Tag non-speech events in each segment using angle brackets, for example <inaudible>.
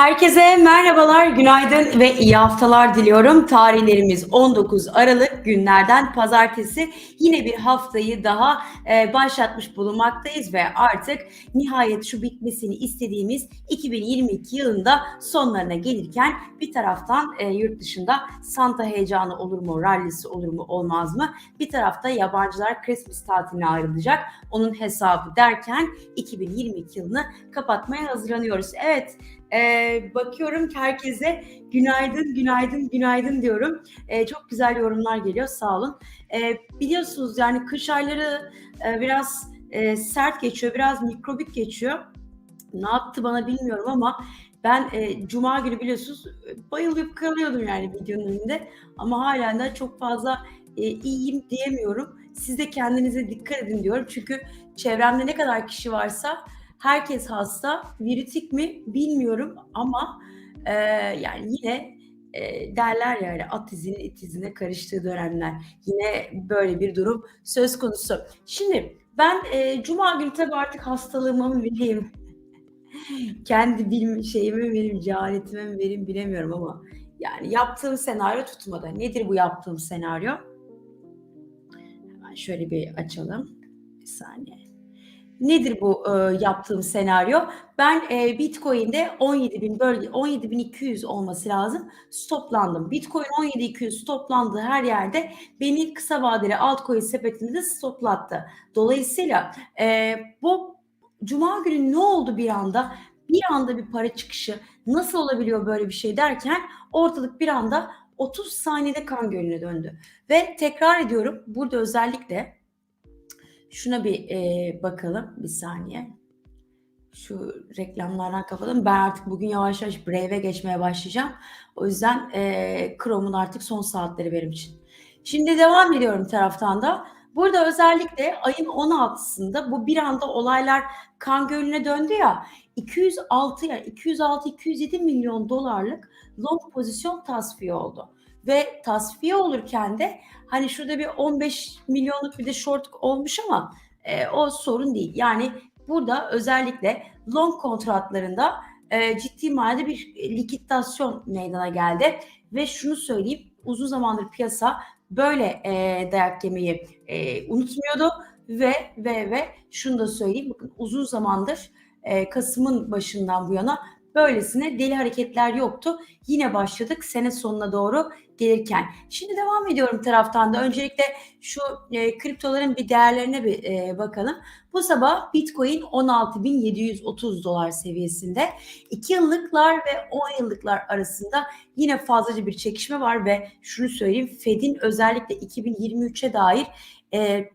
Herkese merhabalar, günaydın ve iyi haftalar diliyorum. Tarihlerimiz 19 Aralık günlerden pazartesi. Yine bir haftayı daha e, başlatmış bulunmaktayız ve artık nihayet şu bitmesini istediğimiz 2022 yılında sonlarına gelirken bir taraftan e, yurt dışında Santa heyecanı olur mu, rallisi olur mu, olmaz mı? Bir tarafta yabancılar Christmas tatiline ayrılacak. Onun hesabı derken 2022 yılını kapatmaya hazırlanıyoruz. Evet, ee, bakıyorum ki herkese günaydın, günaydın, günaydın diyorum. Ee, çok güzel yorumlar geliyor, sağ olun. Ee, biliyorsunuz yani kış ayları e, biraz e, sert geçiyor, biraz mikrobik geçiyor. Ne yaptı bana bilmiyorum ama ben e, Cuma günü biliyorsunuz bayılıp kalıyordum yani videonun önünde. Ama hala da çok fazla iyiyim diyemiyorum. Siz de kendinize dikkat edin diyorum. Çünkü çevremde ne kadar kişi varsa Herkes hasta. Virütik mi bilmiyorum ama yani yine e, derler ya yani at izinin it izine karıştığı dönemler. Yine böyle bir durum söz konusu. Şimdi ben e, Cuma günü tabii artık hastalığımı mı vereyim? <laughs> Kendi bilim şeyimi mi vereyim, cehaletime mi vereyim bilemiyorum ama yani yaptığım senaryo tutmadı. Nedir bu yaptığım senaryo? Hemen şöyle bir açalım. Bir saniye. Nedir bu e, yaptığım senaryo? Ben e, Bitcoin'de 17.000 bölge 17.200 olması lazım. Stoplandım. Bitcoin 17.200 stoplandığı her yerde beni kısa vadeli altcoin sepetinde stoplattı. Dolayısıyla e, bu Cuma günü ne oldu bir anda? Bir anda bir para çıkışı nasıl olabiliyor böyle bir şey derken ortalık bir anda 30 saniyede kan gölüne döndü. Ve tekrar ediyorum burada özellikle Şuna bir e, bakalım bir saniye. Şu reklamlardan kapatalım. Ben artık bugün yavaş yavaş Brave'e geçmeye başlayacağım. O yüzden e, Chrome'un artık son saatleri benim için. Şimdi devam ediyorum taraftan da. Burada özellikle ayın 16'sında bu bir anda olaylar kan gölüne döndü ya 206 yani 206-207 milyon dolarlık long pozisyon tasfiye oldu. Ve tasfiye olurken de hani şurada bir 15 milyonluk bir de short olmuş ama e, o sorun değil. Yani burada özellikle long kontratlarında e, ciddi manada bir likidasyon meydana geldi. Ve şunu söyleyeyim uzun zamandır piyasa böyle e, dayak yemeyi e, unutmuyordu ve ve ve şunu da söyleyeyim bakın uzun zamandır e, Kasım'ın başından bu yana böylesine deli hareketler yoktu. Yine başladık sene sonuna doğru gelirken. Şimdi devam ediyorum taraftan da. Öncelikle şu e, kriptoların bir değerlerine bir e, bakalım. Bu sabah Bitcoin 16.730 dolar seviyesinde. 2 yıllıklar ve 10 yıllıklar arasında yine fazlaca bir çekişme var ve şunu söyleyeyim Fed'in özellikle 2023'e dair e,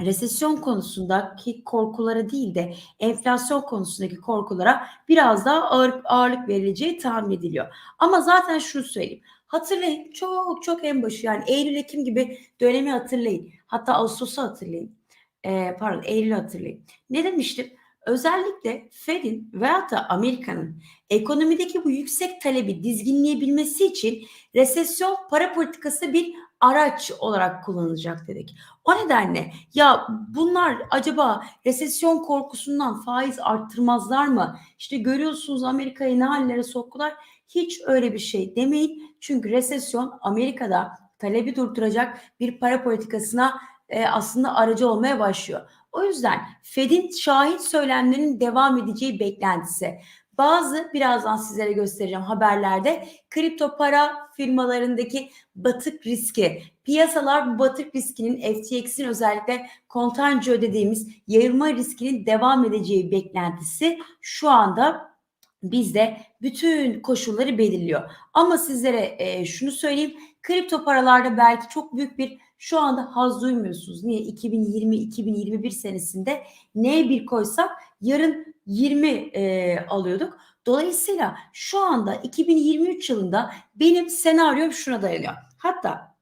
resesyon konusundaki korkulara değil de enflasyon konusundaki korkulara biraz daha ağır, ağırlık verileceği tahmin ediliyor. Ama zaten şunu söyleyeyim. Hatırlayın çok çok en başı yani Eylül-Ekim gibi dönemi hatırlayın. Hatta Ağustos'u hatırlayın. Ee, pardon Eylül'ü hatırlayın. Ne demiştim? Özellikle Fed'in veyahut da Amerika'nın ekonomideki bu yüksek talebi dizginleyebilmesi için resesyon para politikası bir araç olarak kullanılacak dedik. O nedenle ya bunlar acaba resesyon korkusundan faiz arttırmazlar mı? İşte görüyorsunuz Amerika'yı ne hallere soktular. Hiç öyle bir şey demeyin. Çünkü resesyon Amerika'da talebi durduracak bir para politikasına e, aslında aracı olmaya başlıyor. O yüzden Fed'in şahit söylemlerinin devam edeceği beklentisi. Bazı birazdan sizlere göstereceğim haberlerde kripto para firmalarındaki batık riski, piyasalar bu batık riskinin FTX'in özellikle kontanjö dediğimiz yayılma riskinin devam edeceği beklentisi şu anda bizde bütün koşulları belirliyor. Ama sizlere e, şunu söyleyeyim. Kripto paralarda belki çok büyük bir şu anda haz duymuyorsunuz. Niye? 2020-2021 senesinde neye bir koysak yarın 20 e, alıyorduk. Dolayısıyla şu anda 2023 yılında benim senaryom şuna dayanıyor. Hatta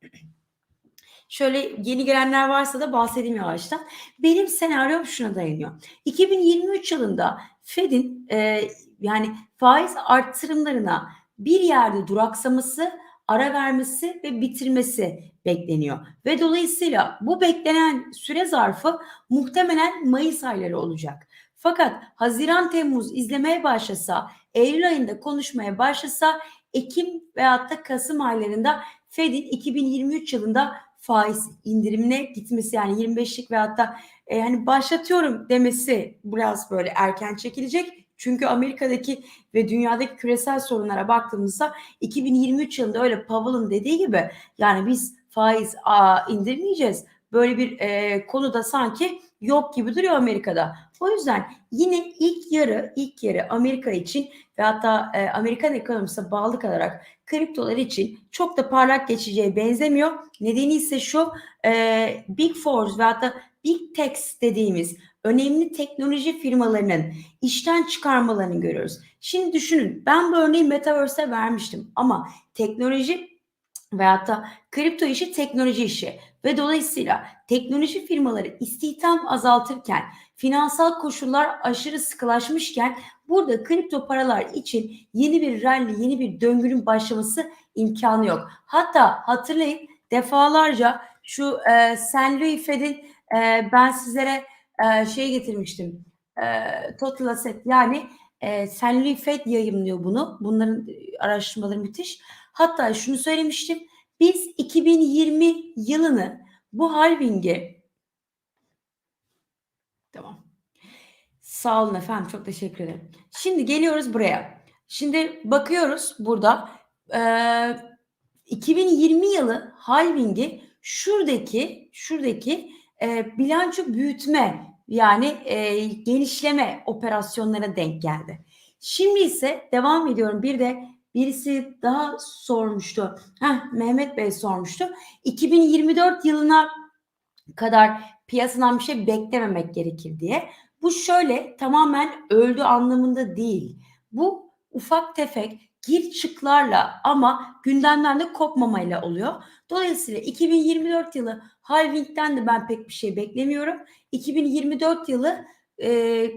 şöyle yeni gelenler varsa da bahsedeyim yavaştan. Benim senaryom şuna dayanıyor. 2023 yılında Fed'in e, yani faiz arttırımlarına bir yerde duraksaması, ara vermesi ve bitirmesi bekleniyor. Ve dolayısıyla bu beklenen süre zarfı muhtemelen Mayıs ayları olacak. Fakat Haziran Temmuz izlemeye başlasa Eylül ayında konuşmaya başlasa Ekim veyahut da Kasım aylarında Fed'in 2023 yılında faiz indirimine gitmesi yani 25'lik veyahut da e, hani başlatıyorum demesi biraz böyle erken çekilecek. Çünkü Amerika'daki ve dünyadaki küresel sorunlara baktığımızda 2023 yılında öyle Powell'ın dediği gibi yani biz faiz aa, indirmeyeceğiz. Böyle bir e, konuda sanki yok gibi duruyor Amerika'da. O yüzden yine ilk yarı ilk yarı Amerika için ve hatta e, Amerikan ekonomisine bağlı kalarak kriptolar için çok da parlak geçeceği benzemiyor. Nedeni ise şu e, Big Four ve hatta Big Techs dediğimiz önemli teknoloji firmalarının işten çıkarmalarını görüyoruz. Şimdi düşünün ben bu örneği Metaverse'e vermiştim ama teknoloji veyahut da kripto işi teknoloji işi ve dolayısıyla teknoloji firmaları istihdam azaltırken finansal koşullar aşırı sıkılaşmışken burada kripto paralar için yeni bir rally, yeni bir döngünün başlaması imkanı yok. Hatta hatırlayın defalarca şu e, St. Louis Fed'in e, ben sizlere e, şey getirmiştim. E, Total Asset yani e. Louis Fed yayınlıyor bunu. Bunların araştırmaları müthiş. Hatta şunu söylemiştim. Biz 2020 yılını bu halvingi tamam. Sağ olun efendim. Çok teşekkür ederim. Şimdi geliyoruz buraya. Şimdi bakıyoruz burada e, 2020 yılı halvingi şuradaki şuradaki e, bilanço büyütme yani e, genişleme operasyonlarına denk geldi. Şimdi ise devam ediyorum. Bir de birisi daha sormuştu. Heh, Mehmet Bey sormuştu. 2024 yılına kadar piyasadan bir şey beklememek gerekir diye. Bu şöyle tamamen öldü anlamında değil. Bu ufak tefek gir çıklarla ama gündemden kopmamayla oluyor. Dolayısıyla 2024 yılı halvingden de ben pek bir şey beklemiyorum. 2024 yılı e,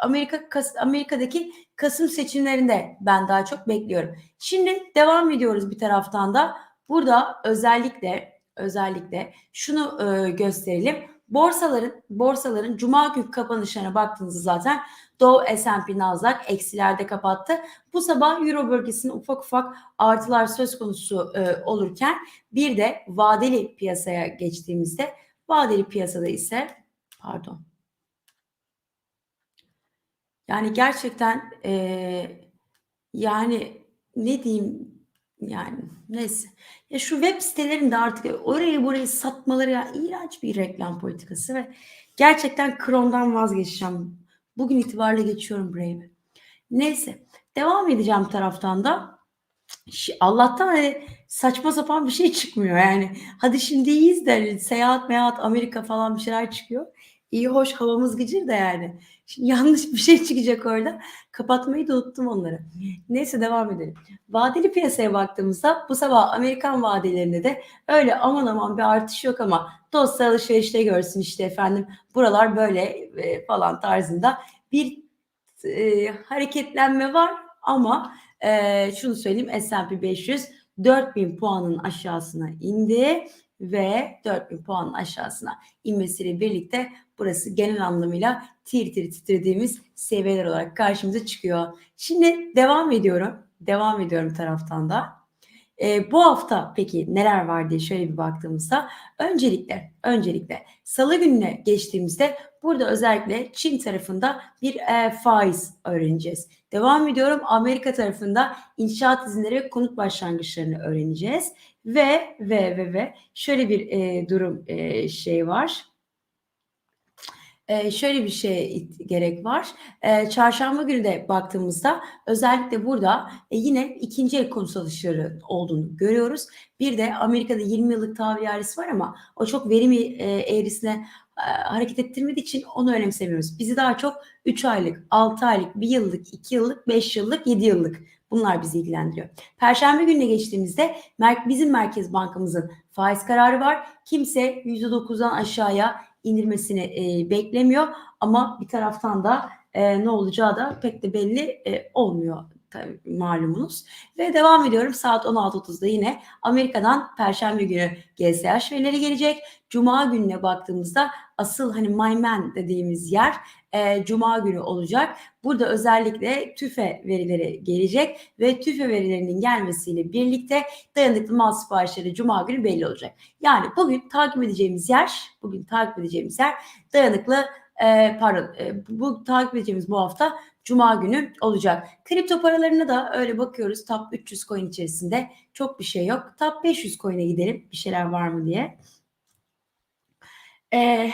Amerika Amerika'daki Kasım seçimlerinde ben daha çok bekliyorum. Şimdi devam ediyoruz bir taraftan da. Burada özellikle özellikle şunu e, gösterelim. Borsaların borsaların cuma günü kapanışlarına baktığınızda zaten Dow, S&P, Nasdaq eksilerde kapattı. Bu sabah Euro bölgesinin ufak ufak artılar söz konusu e, olurken bir de vadeli piyasaya geçtiğimizde vadeli piyasada ise pardon yani gerçekten e, yani ne diyeyim yani neyse. Ya şu web sitelerinde artık orayı burayı satmaları ya iğrenç bir reklam politikası ve gerçekten Chrome'dan vazgeçeceğim. Bugün itibariyle geçiyorum Brave'e. Neyse devam edeceğim taraftan da. Allah'tan hani saçma sapan bir şey çıkmıyor yani. Hadi şimdi iyiyiz de seyahat meyahat Amerika falan bir şeyler çıkıyor. İyi hoş havamız gıcır da yani. Şimdi <laughs> yanlış bir şey çıkacak orada. Kapatmayı da unuttum onları. Neyse devam edelim. Vadeli piyasaya baktığımızda bu sabah Amerikan vadelerinde de öyle aman aman bir artış yok ama dostlar alışverişte görsün işte efendim buralar böyle e, falan tarzında bir e, hareketlenme var ama e, şunu söyleyeyim S&P 500 4000 puanın aşağısına indi ve 4000 puanın aşağısına inmesiyle birlikte burası genel anlamıyla tir tir titrediğimiz seviyeler olarak karşımıza çıkıyor. Şimdi devam ediyorum. Devam ediyorum taraftan da. E, bu hafta peki neler var diye şöyle bir baktığımızda öncelikle öncelikle salı gününe geçtiğimizde burada özellikle Çin tarafında bir e, faiz öğreneceğiz. Devam ediyorum. Amerika tarafında inşaat izinleri ve konut başlangıçlarını öğreneceğiz. Ve ve ve ve şöyle bir e, durum e, şey var e, şöyle bir şey gerek var. E, çarşamba günü de baktığımızda özellikle burada e, yine ikinci el konut olduğunu görüyoruz. Bir de Amerika'da 20 yıllık tahvil var ama o çok verimi e, eğrisine e, hareket ettirmediği için onu önemsemiyoruz. Bizi daha çok 3 aylık, 6 aylık, 1 yıllık, 2 yıllık, 5 yıllık, 7 yıllık Bunlar bizi ilgilendiriyor. Perşembe gününe geçtiğimizde bizim Merkez Bankamızın faiz kararı var. Kimse %9'dan aşağıya indirmesini e, beklemiyor ama bir taraftan da e, ne olacağı da pek de belli e, olmuyor tabii malumunuz. Ve devam ediyorum saat 16.30'da yine Amerika'dan Perşembe günü GSH verileri gelecek. Cuma gününe baktığımızda asıl hani my man dediğimiz yer e, Cuma günü olacak. Burada özellikle TÜFE verileri gelecek ve TÜFE verilerinin gelmesiyle birlikte dayanıklı mal siparişleri Cuma günü belli olacak. Yani bugün takip edeceğimiz yer, bugün takip edeceğimiz yer dayanıklı e, pardon e, bu takip edeceğimiz bu hafta Cuma günü olacak. Kripto paralarına da öyle bakıyoruz. Top 300 coin içerisinde çok bir şey yok. Top 500 coin'e gidelim. Bir şeyler var mı diye. Ee,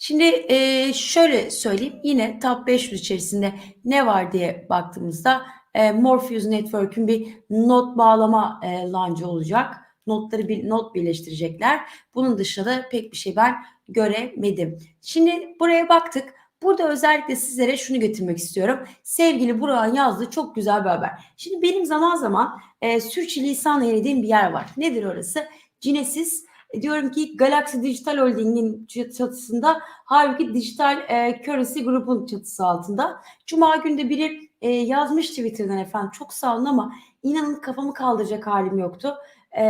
şimdi e, şöyle söyleyeyim. Yine Top 500 içerisinde ne var diye baktığımızda e, Morpheus Network'ün bir not bağlama e, launch'ı olacak. Notları bir not birleştirecekler. Bunun dışında da pek bir şey ben göremedim. Şimdi buraya baktık. Burada özellikle sizlere şunu getirmek istiyorum. Sevgili Burak'ın yazdığı çok güzel bir haber. Şimdi benim zaman zaman e, sürçülisan eylediğim bir yer var. Nedir orası? Cinesis diyorum ki Galaxy Digital Holding'in çatısında halbuki Digital e, Currency Group'un çatısı altında. Cuma günde biri e, yazmış Twitter'dan efendim çok sağ olun ama inanın kafamı kaldıracak halim yoktu. E,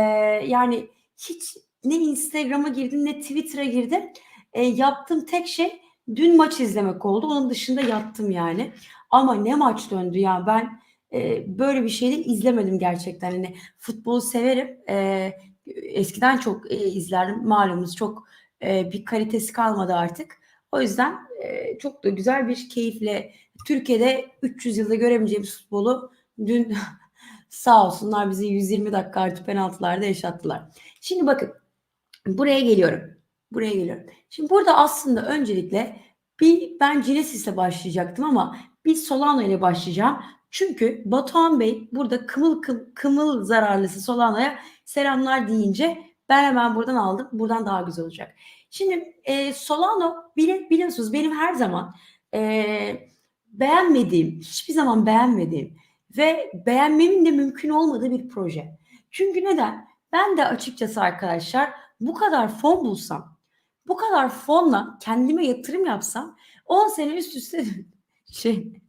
yani hiç ne Instagram'a girdim ne Twitter'a girdim. E, yaptığım tek şey dün maç izlemek oldu. Onun dışında yattım yani. Ama ne maç döndü ya ben e, böyle bir şey de izlemedim gerçekten. Hani futbolu severim. E, eskiden çok e, izlerdim. Malumunuz çok e, bir kalitesi kalmadı artık. O yüzden e, çok da güzel bir keyifle Türkiye'de 300 yılda göremeyeceğimiz futbolu dün <laughs> sağ olsunlar bizi 120 dakika artı penaltılarda yaşattılar. Şimdi bakın buraya geliyorum. Buraya geliyorum. Şimdi burada aslında öncelikle bir ben Genesis'le başlayacaktım ama bir Solano ile başlayacağım. Çünkü Batuhan Bey burada kımıl kımıl, kımıl zararlısı Solano'ya selamlar deyince ben hemen buradan aldım. Buradan daha güzel olacak. Şimdi e, Solano bili, biliyorsunuz benim her zaman e, beğenmediğim, hiçbir zaman beğenmediğim ve beğenmemin de mümkün olmadığı bir proje. Çünkü neden? Ben de açıkçası arkadaşlar bu kadar fon bulsam, bu kadar fonla kendime yatırım yapsam 10 sene üst üste <laughs> şey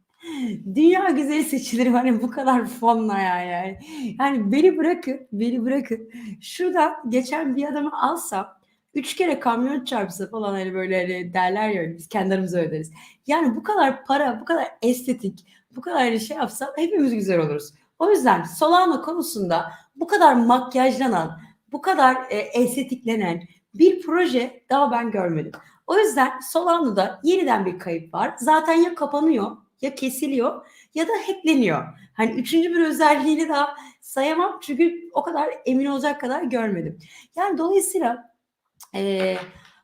dünya güzeli seçilirim hani bu kadar fonla ya yani. Yani beni bırakın, beni bırakın. Şurada geçen bir adamı alsam üç kere kamyon çarpsa falan hani böyle hani derler ya biz kendi aramızda öderiz. Yani bu kadar para, bu kadar estetik, bu kadar şey yapsam hepimiz güzel oluruz. O yüzden Solana konusunda bu kadar makyajlanan, bu kadar e, estetiklenen bir proje daha ben görmedim. O yüzden Solana'da yeniden bir kayıp var. Zaten ya kapanıyor ya kesiliyor ya da hackleniyor. Hani üçüncü bir özelliğini daha sayamam çünkü o kadar emin olacak kadar görmedim. Yani dolayısıyla e,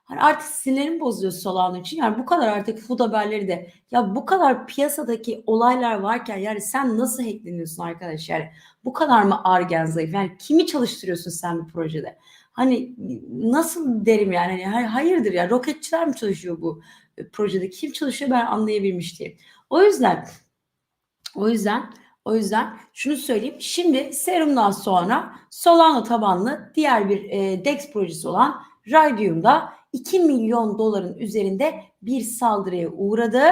hani artık sinirlerim bozuyor Solana için. Yani bu kadar artık food haberleri de ya bu kadar piyasadaki olaylar varken yani sen nasıl hackleniyorsun arkadaş yani bu kadar mı argen zayıf? Yani kimi çalıştırıyorsun sen bu projede? Hani nasıl derim yani hani hayırdır ya roketçiler mi çalışıyor bu projede? Kim çalışıyor ben anlayabilmiş diye. O yüzden o yüzden o yüzden şunu söyleyeyim. Şimdi serumdan sonra Solana tabanlı diğer bir e, DEX projesi olan Raydium'da 2 milyon doların üzerinde bir saldırıya uğradı.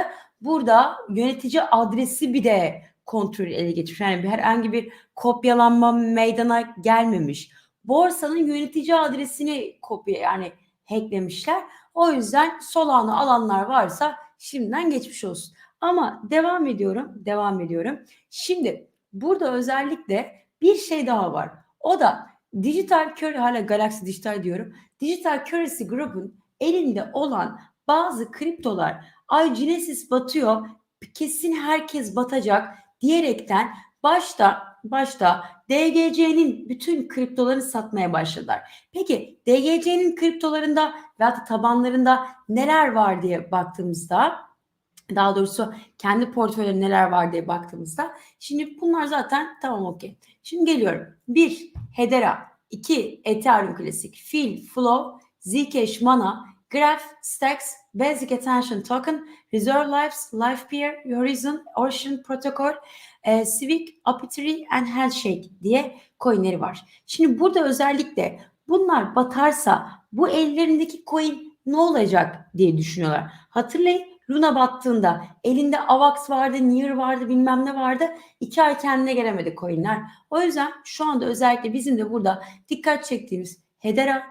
Burada yönetici adresi bir de kontrol ele geçmiş. Yani herhangi bir kopyalanma meydana gelmemiş. Borsanın yönetici adresini kopya yani hacklemişler. O yüzden Solana alanlar varsa şimdiden geçmiş olsun. Ama devam ediyorum, devam ediyorum. Şimdi burada özellikle bir şey daha var. O da Digital Currency, hala Galaxy Digital diyorum. Digital Currency Group'un elinde olan bazı kriptolar ay Genesis batıyor, kesin herkes batacak diyerekten başta başta DGC'nin bütün kriptolarını satmaya başladılar. Peki DGC'nin kriptolarında veya tabanlarında neler var diye baktığımızda daha doğrusu kendi portföyleri neler var diye baktığımızda şimdi bunlar zaten tamam okey. Şimdi geliyorum. 1. Hedera 2. Ethereum Classic Fil, Flow, Zcash, Mana, Graph, Stacks, Basic Attention Token, Reserve Lives, LifePeer, Horizon, Ocean Protocol, e, Civic, Apitry and Handshake diye coinleri var. Şimdi burada özellikle bunlar batarsa bu ellerindeki coin ne olacak diye düşünüyorlar. Hatırlayın Luna battığında elinde AVAX vardı, Near vardı, bilmem ne vardı. İki ay kendine gelemedi coinler. O yüzden şu anda özellikle bizim de burada dikkat çektiğimiz Hedera,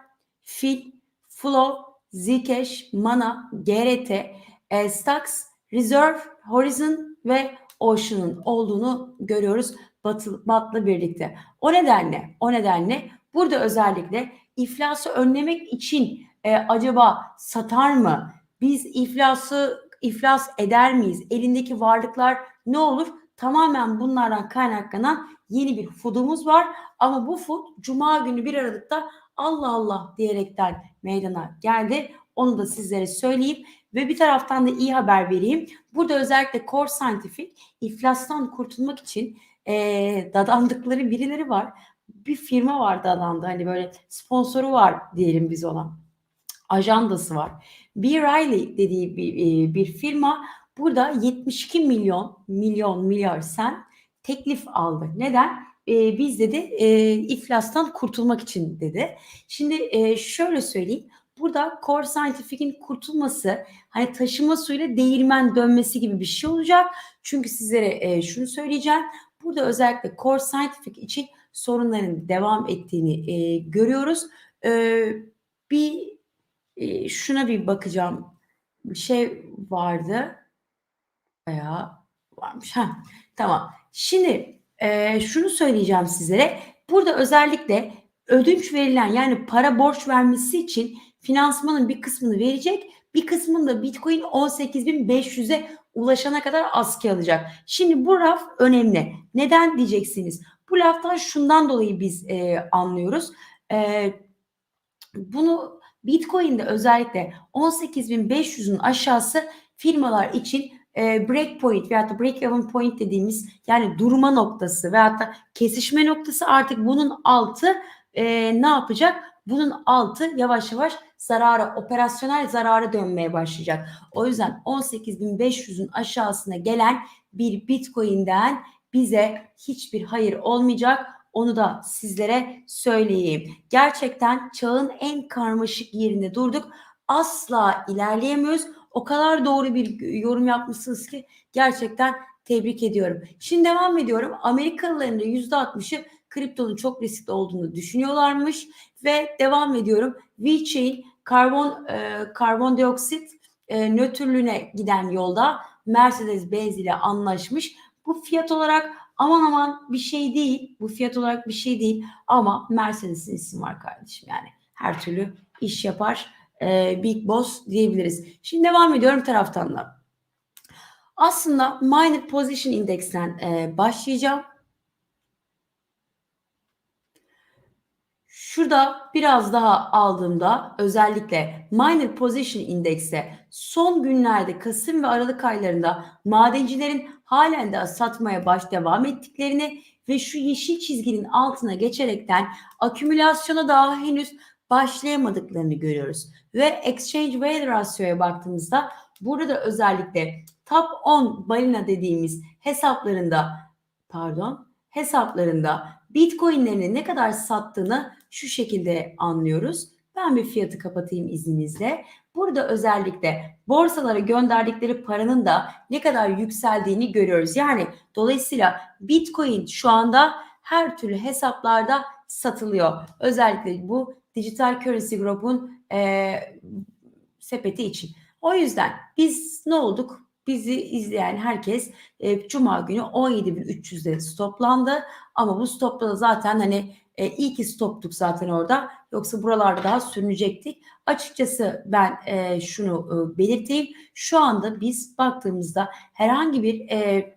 Fil, Flow, Zcash, Mana, GRT, e, Stax, Reserve, Horizon ve Ocean'ın olduğunu görüyoruz Batı, birlikte. O nedenle, o nedenle burada özellikle iflası önlemek için e, acaba satar mı? Biz iflası iflas eder miyiz? Elindeki varlıklar ne olur? Tamamen bunlardan kaynaklanan yeni bir food'umuz var. Ama bu food Cuma günü 1 Aralık'ta Allah Allah diyerekten meydana geldi. Onu da sizlere söyleyeyim. Ve bir taraftan da iyi haber vereyim. Burada özellikle Core Scientific iflastan kurtulmak için e, dadandıkları birileri var. Bir firma var dadandı. Hani böyle sponsoru var diyelim biz olan. Ajandası var. B. Riley dediği bir, bir firma burada 72 milyon milyon milyar sen teklif aldı. Neden? E, biz dedi e, iflastan kurtulmak için dedi. Şimdi e, şöyle söyleyeyim. Burada Core Scientific'in kurtulması hani taşıma suyla değirmen dönmesi gibi bir şey olacak. Çünkü sizlere e, şunu söyleyeceğim. Burada özellikle Core Scientific için sorunların devam ettiğini e, görüyoruz. E, bir e, şuna bir bakacağım. Bir şey vardı. Veya varmış. Ha, tamam. Şimdi e, şunu söyleyeceğim sizlere. Burada özellikle ödünç verilen yani para borç vermesi için finansmanın bir kısmını verecek. Bir kısmını da Bitcoin 18.500'e ulaşana kadar askıya alacak. Şimdi bu raf önemli. Neden diyeceksiniz? Bu laftan şundan dolayı biz e, anlıyoruz. E, bunu Bitcoin'de özellikle 18.500'ün aşağısı firmalar için e, break point veyahut da break even point dediğimiz yani durma noktası veyahut da kesişme noktası artık bunun altı e, ne yapacak? Bunun altı yavaş yavaş zarara, operasyonel zarara dönmeye başlayacak. O yüzden 18.500'ün aşağısına gelen bir Bitcoin'den bize hiçbir hayır olmayacak. Onu da sizlere söyleyeyim. Gerçekten çağın en karmaşık yerinde durduk. Asla ilerleyemiyoruz. O kadar doğru bir yorum yapmışsınız ki gerçekten tebrik ediyorum. Şimdi devam ediyorum. Amerikalıların da %60'ı kriptonun çok riskli olduğunu düşünüyorlarmış ve devam ediyorum. VeChain karbon e, karbondioksit e, nötrlüğüne giden yolda Mercedes-Benz ile anlaşmış. Bu fiyat olarak aman aman bir şey değil. Bu fiyat olarak bir şey değil ama Mercedes'in isim var kardeşim yani. Her türlü iş yapar. E, Big Boss diyebiliriz. Şimdi devam ediyorum taraftan da. Aslında Minor Position Index'ten e, başlayacağım. Şurada biraz daha aldığımda özellikle Minor Position Index'te son günlerde Kasım ve Aralık aylarında madencilerin halen de satmaya baş devam ettiklerini ve şu yeşil çizginin altına geçerekten akümülasyona daha henüz başlayamadıklarını görüyoruz. Ve Exchange Weight Ratio'ya baktığımızda burada özellikle top 10 balina dediğimiz hesaplarında pardon hesaplarında Bitcoin'lerini ne kadar sattığını şu şekilde anlıyoruz. Ben bir fiyatı kapatayım izninizle. Burada özellikle borsalara gönderdikleri paranın da ne kadar yükseldiğini görüyoruz. Yani dolayısıyla Bitcoin şu anda her türlü hesaplarda satılıyor. Özellikle bu Digital Currency Group'un e, sepeti için. O yüzden biz ne olduk? Bizi izleyen herkes e, Cuma günü 17.300'de stoplandı. Ama bu stopta da zaten hani e, iyi ki stoptuk zaten orada. Yoksa buralarda daha sürünecektik. Açıkçası ben e, şunu e, belirteyim. Şu anda biz baktığımızda herhangi bir e,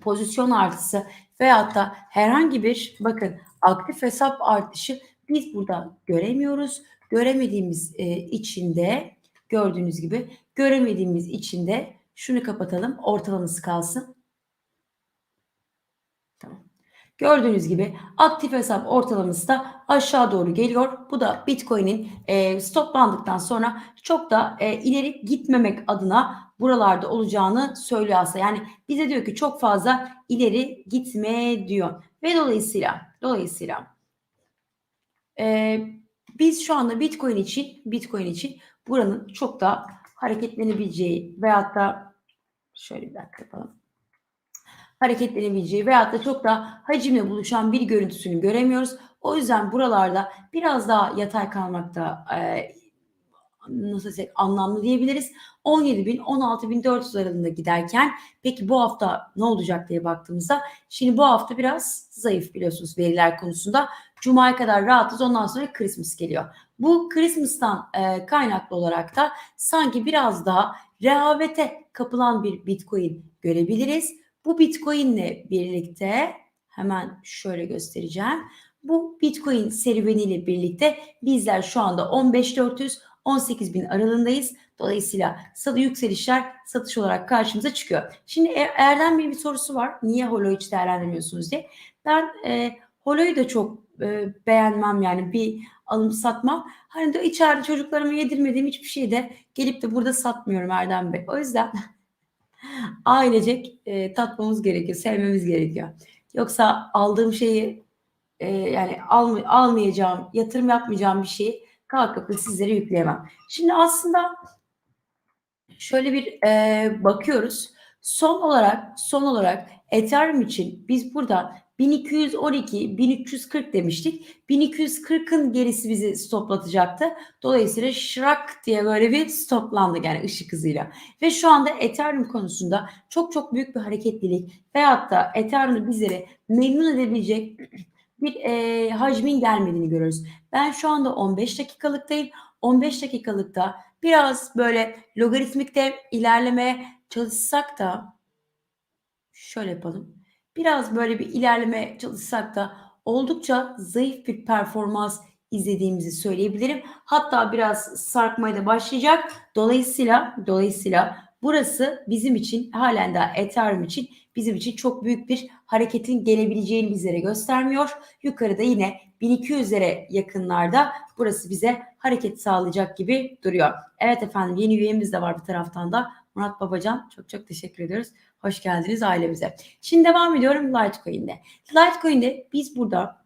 pozisyon artısı veyahut da herhangi bir bakın aktif hesap artışı biz burada göremiyoruz. Göremediğimiz e, içinde gördüğünüz gibi göremediğimiz içinde şunu kapatalım. Ortalaması kalsın. Tamam. Gördüğünüz gibi aktif hesap ortalaması da aşağı doğru geliyor. Bu da Bitcoin'in e, stoplandıktan sonra çok da e, ileri gitmemek adına buralarda olacağını söylüyor aslında. Yani bize diyor ki çok fazla ileri gitme diyor. Ve dolayısıyla dolayısıyla e, biz şu anda Bitcoin için Bitcoin için buranın çok da hareketlenebileceği veyahut da şöyle bir dakika yapalım hareketlenebileceği veyahut da çok da hacimle buluşan bir görüntüsünü göremiyoruz. O yüzden buralarda biraz daha yatay kalmakta e, nasıl desek anlamlı diyebiliriz. 17.000 16.400 aralığında giderken peki bu hafta ne olacak diye baktığımızda şimdi bu hafta biraz zayıf biliyorsunuz veriler konusunda. Cuma'ya kadar rahatız ondan sonra Christmas geliyor. Bu Christmas'tan e, kaynaklı olarak da sanki biraz daha rehavete kapılan bir Bitcoin görebiliriz. Bu Bitcoin'le birlikte hemen şöyle göstereceğim. Bu Bitcoin serüveniyle birlikte bizler şu anda 15.400 18.000 aralığındayız. Dolayısıyla salı yükselişler satış olarak karşımıza çıkıyor. Şimdi e, Erdem Bey'in bir sorusu var. Niye Holo hiç değerlendirmiyorsunuz diye. Ben e, Holo'yu da çok e, beğenmem yani bir alım satmam. Hani de içeride çocuklarıma yedirmediğim hiçbir şeyi de gelip de burada satmıyorum Erdem Bey. O yüzden <laughs> ailecek e, tatmamız gerekiyor, sevmemiz gerekiyor. Yoksa aldığım şeyi e, yani alm almayacağım, yatırım yapmayacağım bir şeyi kalkıp da sizlere yükleyemem. Şimdi aslında şöyle bir e, bakıyoruz. Son olarak son olarak Ethereum için biz burada 1212, 1340 demiştik. 1240'ın gerisi bizi stoplatacaktı. Dolayısıyla şırak diye böyle bir stoplandı yani ışık hızıyla. Ve şu anda Ethereum konusunda çok çok büyük bir hareketlilik veyahut da Ethereum'u bizleri memnun edebilecek bir e, hacmin gelmediğini görüyoruz. Ben şu anda 15 dakikalıktayım. 15 dakikalıkta biraz böyle logaritmikte ilerlemeye çalışsak da şöyle yapalım. Biraz böyle bir ilerleme çalışsak da oldukça zayıf bir performans izlediğimizi söyleyebilirim. Hatta biraz sarkmaya da başlayacak. Dolayısıyla dolayısıyla burası bizim için halen daha Ethereum için bizim için çok büyük bir hareketin gelebileceğini bizlere göstermiyor. Yukarıda yine 1200'lere yakınlarda burası bize hareket sağlayacak gibi duruyor. Evet efendim yeni üyemiz de var bir taraftan da. Murat Babacan çok çok teşekkür ediyoruz. Hoş geldiniz ailemize. Şimdi devam ediyorum Litecoin'de. Litecoin'de biz burada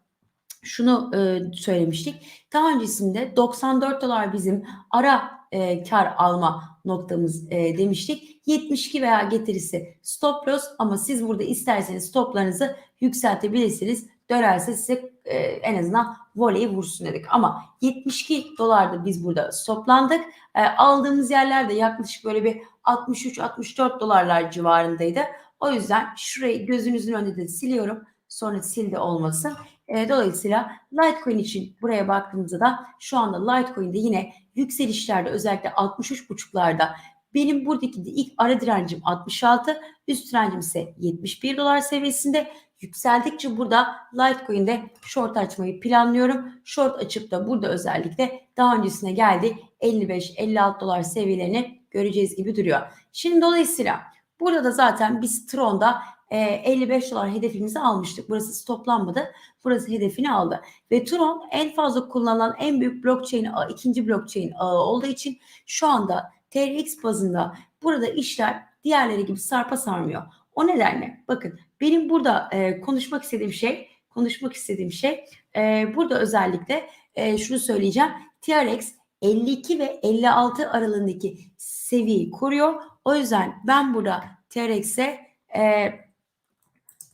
şunu e, söylemiştik. Daha öncesinde 94 dolar bizim ara e, kar alma noktamız e, demiştik. 72 veya getirisi stop loss ama siz burada isterseniz stoplarınızı yükseltebilirsiniz. Dönerse size e, en azından voleyi vursun dedik. Ama 72 dolarda biz burada stoplandık. E, aldığımız yerlerde yaklaşık böyle bir 63-64 dolarlar civarındaydı. O yüzden şurayı gözünüzün önünde de siliyorum. Sonra sildi olmasın. E, dolayısıyla Litecoin için buraya baktığımızda da şu anda Litecoin'de yine yükselişlerde özellikle 63.5'larda benim buradaki ilk ara direncim 66, üst direncim ise 71 dolar seviyesinde. Yükseldikçe burada Litecoin'de short açmayı planlıyorum. Short açıp da burada özellikle daha öncesine geldi 55-56 dolar seviyelerini göreceğiz gibi duruyor. Şimdi dolayısıyla burada da zaten biz Tron'da 55 dolar hedefimizi almıştık. Burası stoplanmadı. Burası hedefini aldı. Ve Tron en fazla kullanılan en büyük blockchain ikinci blockchain ağı olduğu için şu anda TRX bazında burada işler diğerleri gibi sarpa sarmıyor. O nedenle bakın benim burada e, konuşmak istediğim şey konuşmak istediğim şey e, burada özellikle e, şunu söyleyeceğim. TRX 52 ve 56 aralığındaki seviyeyi koruyor. O yüzden ben burada TRX'e e,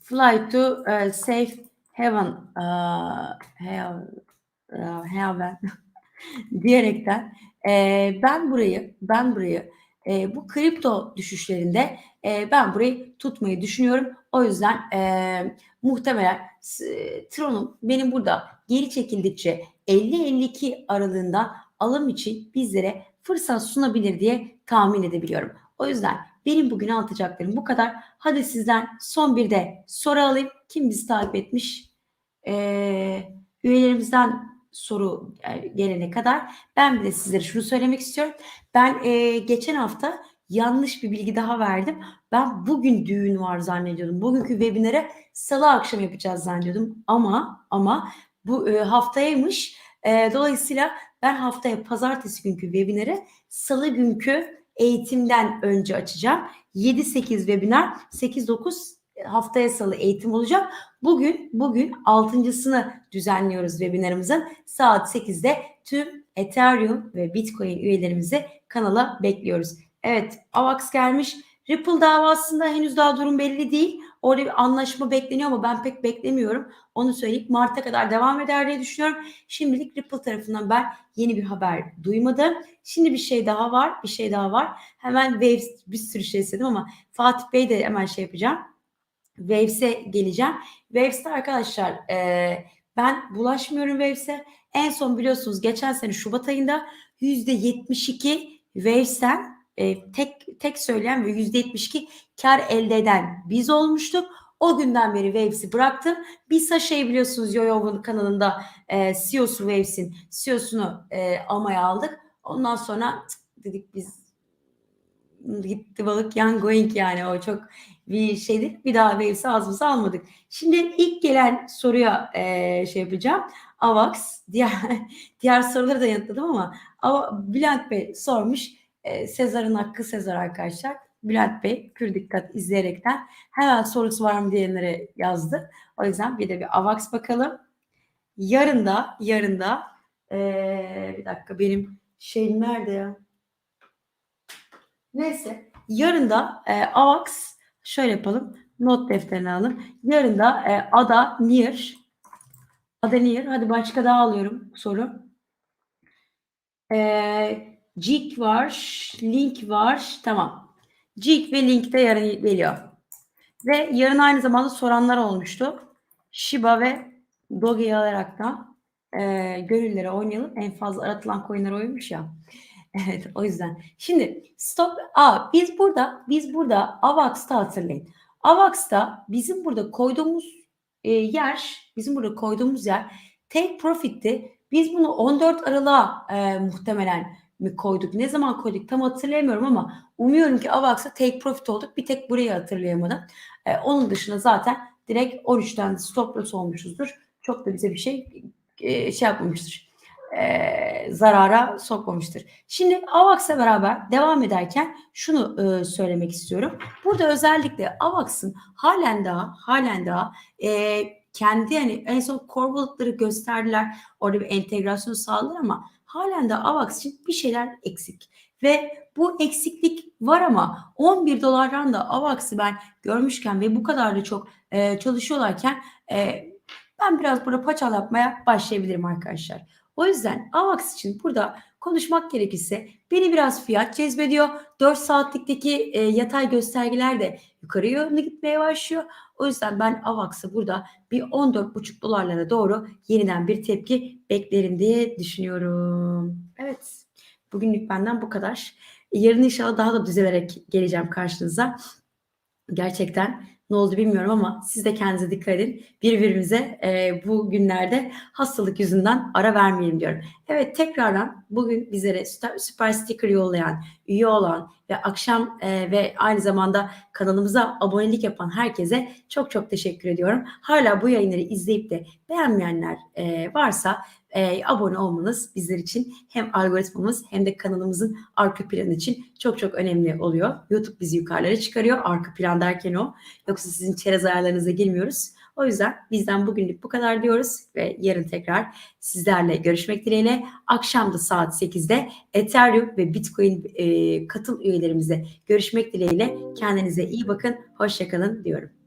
fly to uh, safe heaven uh, have, uh, heaven <laughs> diyerekten e, ben burayı ben burayı e, bu kripto düşüşlerinde e, ben burayı tutmayı düşünüyorum. O yüzden e, muhtemelen e, Tron'un benim burada geri çekildikçe 50-52 aralığında alım için bizlere fırsat sunabilir diye tahmin edebiliyorum. O yüzden benim bugün anlatacaklarım bu kadar. Hadi sizden son bir de soru alayım. Kim bizi takip etmiş? Ee, üyelerimizden soru gelene kadar ben de sizlere şunu söylemek istiyorum. Ben e, geçen hafta yanlış bir bilgi daha verdim. Ben bugün düğün var zannediyordum. Bugünkü webinere salı akşam yapacağız zannediyordum. Ama ama bu e, haftayaymış. E, dolayısıyla ben haftaya pazartesi günkü webinere salı günkü eğitimden önce açacağım. 7-8 webinar, 8-9 haftaya salı eğitim olacak. Bugün bugün altıncısını düzenliyoruz webinarımızın. Saat 8'de tüm Ethereum ve Bitcoin üyelerimizi kanala bekliyoruz. Evet, AVAX gelmiş. Ripple davasında henüz daha durum belli değil. Orada bir anlaşma bekleniyor ama ben pek beklemiyorum. Onu söyleyip Mart'a kadar devam eder diye düşünüyorum. Şimdilik Ripple tarafından ben yeni bir haber duymadım. Şimdi bir şey daha var. Bir şey daha var. Hemen Waves bir sürü şey istedim ama Fatih Bey de hemen şey yapacağım. Waves'e geleceğim. Waves'te arkadaşlar e, ben bulaşmıyorum Waves'e. En son biliyorsunuz geçen sene Şubat ayında %72 Waves'ten e, tek tek söyleyen ve %72 kar elde eden biz olmuştuk. O günden beri Waves'i bıraktım. Biz Sasha'yı biliyorsunuz Yoyo'nun kanalında e, CEO'su Waves'in CEO'sunu e, almaya aldık. Ondan sonra cık, dedik biz gitti balık yan going yani o çok bir şeydi. Bir daha Waves'i ağzımıza almadık. Şimdi ilk gelen soruya e, şey yapacağım. Avax diğer <laughs> diğer soruları da yanıtladım ama Ava, Bülent Bey sormuş. E, Sezar'ın hakkı Sezar arkadaşlar. Bülent Bey pür dikkat izleyerekten hemen sorusu var mı diyenlere yazdı. O yüzden bir de bir Avax bakalım. Yarın da yarın da e, bir dakika benim şeyim nerede ya? Neyse yarın da e, Avax şöyle yapalım. Not defterini alın. Yarın da e, Ada Near Ada Near hadi başka daha alıyorum soru. E, Jig var, Link var. Tamam. Jig ve Link de yarın geliyor. Ve yarın aynı zamanda soranlar olmuştu. Shiba ve Doge'yi alaraktan e, gönüllere oynayalım. En fazla aratılan coinler oymuş ya. Evet o yüzden. Şimdi stop. Aa, biz burada biz burada Avax'ta hatırlayın. Avax'ta bizim burada koyduğumuz e, yer bizim burada koyduğumuz yer take profit'ti. Biz bunu 14 Aralık'a e, muhtemelen mi koyduk? Ne zaman koyduk tam hatırlayamıyorum ama umuyorum ki Avax'a take profit olduk. Bir tek burayı hatırlayamadım. E, onun dışında zaten direkt 13'ten stop loss olmuşuzdur. Çok da bize bir şey e, şey yapmamıştır e, zarara sokmamıştır. Şimdi AVAX'la beraber devam ederken şunu e, söylemek istiyorum. Burada özellikle AVAX'ın halen daha halen daha e, kendi yani en son core gösterdiler. Orada bir entegrasyon sağlar ama halen de AVAX için bir şeyler eksik. Ve bu eksiklik var ama 11 dolardan da AVAX'ı ben görmüşken ve bu kadar da çok e, çalışıyorlarken e, ben biraz burada paçal yapmaya başlayabilirim arkadaşlar. O yüzden AVAX için burada konuşmak gerekirse beni biraz fiyat cezbediyor. 4 saatlikteki e, yatay göstergeler de yukarı yönlü gitmeye başlıyor. O yüzden ben AVAX'ı burada bir 14,5 dolarlara doğru yeniden bir tepki beklerim diye düşünüyorum. Evet. Bugünlük benden bu kadar. Yarın inşallah daha da düzelerek geleceğim karşınıza. Gerçekten ne oldu bilmiyorum ama siz de kendinize dikkat edin. Birbirimize e, bu günlerde hastalık yüzünden ara vermeyelim diyorum. Evet tekrardan bugün bizlere süper, süper sticker yollayan, üye olan ve akşam e, ve aynı zamanda kanalımıza abonelik yapan herkese çok çok teşekkür ediyorum. Hala bu yayınları izleyip de beğenmeyenler e, varsa e, abone olmanız bizler için hem algoritmamız hem de kanalımızın arka planı için çok çok önemli oluyor. YouTube bizi yukarılara çıkarıyor. Arka plan derken o. Yoksa sizin çerez ayarlarınıza girmiyoruz. O yüzden bizden bugünlük bu kadar diyoruz ve yarın tekrar sizlerle görüşmek dileğiyle. Akşam da saat 8'de Ethereum ve Bitcoin e, katıl üyelerimize görüşmek dileğiyle. Kendinize iyi bakın, hoşçakalın diyorum.